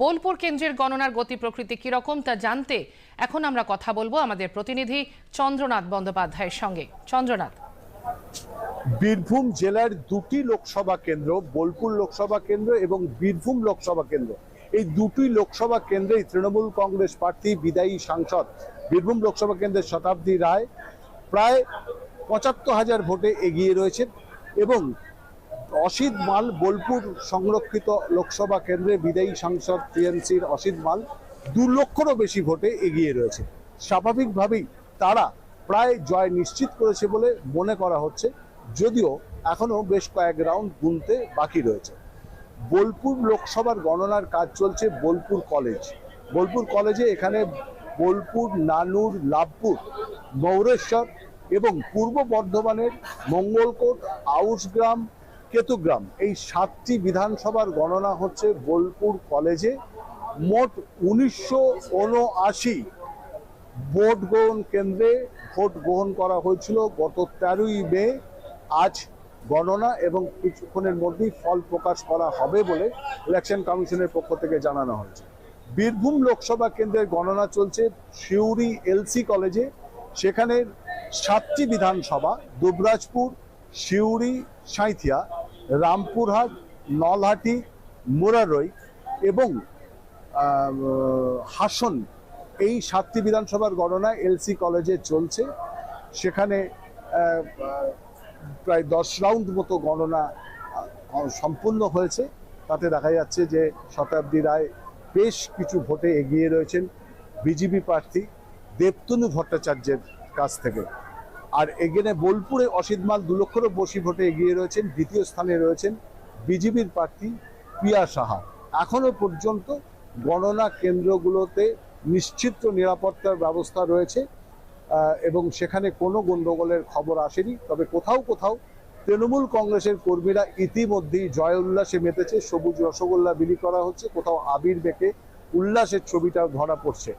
বোলপুর কেন্দ্রের গণনার গতি প্রকৃতি কীরকম তা জানতে এখন আমরা কথা বলব আমাদের প্রতিনিধি চন্দ্রনাথ বন্দ্যোপাধ্যায়ের সঙ্গে। চন্দ্রনাথ। বীরভূম জেলার দুটি লোকসভা কেন্দ্র, বোলপুর লোকসভা কেন্দ্র এবং বীরভূম লোকসভা কেন্দ্র। এই দুটি লোকসভা কেন্দ্রেই তৃণমূল কংগ্রেস প্রার্থী, বিদায়ী সাংসদ বীরভূম লোকসভা কেন্দ্রের শতাব্দী রায় প্রায় পঁচাত্তর হাজার ভোটে এগিয়ে রয়েছেন এবং অসিত মাল বোলপুর সংরক্ষিত লোকসভা কেন্দ্রে বিদায়ী সাংসদ টিএমসির অসিত মাল দু লক্ষরও বেশি ভোটে এগিয়ে রয়েছে। স্বাভাবিকভাবেই তারা প্রায় জয় নিশ্চিত করেছে বলে মনে করা হচ্ছে, যদিও এখনও বেশ কয়েক রাউন্ড গুনতে বাকি রয়েছে। বোলপুর লোকসভার গণনার কাজ চলছে বোলপুর কলেজ। বোলপুর কলেজে এখানে বোলপুর, নানুর, লাভপুর, মৌরেশ্বর এবং পূর্ব বর্ধমানের মঙ্গলকোট আউসগ্রাম কেতুগ্রাম। এই সাতটি বিধানসভার গণনা হচ্ছে বোলপুর কলেজে। মোট উনিশশো উনআশি ভোট গ্রহণ কেন্দ্রে ভোট গ্রহণ করা হয়েছিল গত তেরোই মে। আজ গণনা এবং কিছুক্ষণের মধ্যেই ফল প্রকাশ করা হবে বলে ইলেকশন কমিশনের পক্ষ থেকে জানানো হয়েছে। বীরভূম লোকসভা কেন্দ্রের গণনা চলছে সিউড়ি এলসি কলেজে। সেখানে সাতটি বিধানসভা, দুবরাজপুর, সিউড়ি, সাঁইথিয়া রামপুরহাট, নলহাটি, মুরারই এবং হাসন এই সাতটি বিধানসভার গণনা এলসি কলেজে চলছে। সেখানে প্রায় দশ রাউন্ড মতো গণনা সম্পূর্ণ হয়েছে। তাতে দেখা যাচ্ছে যে শতাব্দী রায় বেশ কিছু ভোটে এগিয়ে রয়েছেন বিজেপি প্রার্থী দেবতনু ভট্টাচার্যের কাছ থেকে। আর এখানে বোলপুরে অসিত মাল দু লক্ষেরও বসি ভোটে এগিয়ে রয়েছেন, দ্বিতীয় স্থানে রয়েছেন বিজেপির প্রার্থী প্রিয়া সাহা। এখনও পর্যন্ত গণনা কেন্দ্রগুলোতে নিশ্চিত নিরাপত্তার ব্যবস্থা রয়েছে এবং সেখানে কোনো গণ্ডগোলের খবর আসেনি। তবে কোথাও কোথাও তৃণমূল কংগ্রেসের কর্মীরা ইতিমধ্যেই জয় উল্লাসে মেতেছে, সবুজ রসগোল্লা বিলি করা হচ্ছে, কোথাও আবির বেঁকে উল্লাসের ছবিটা ধরা পড়ছে।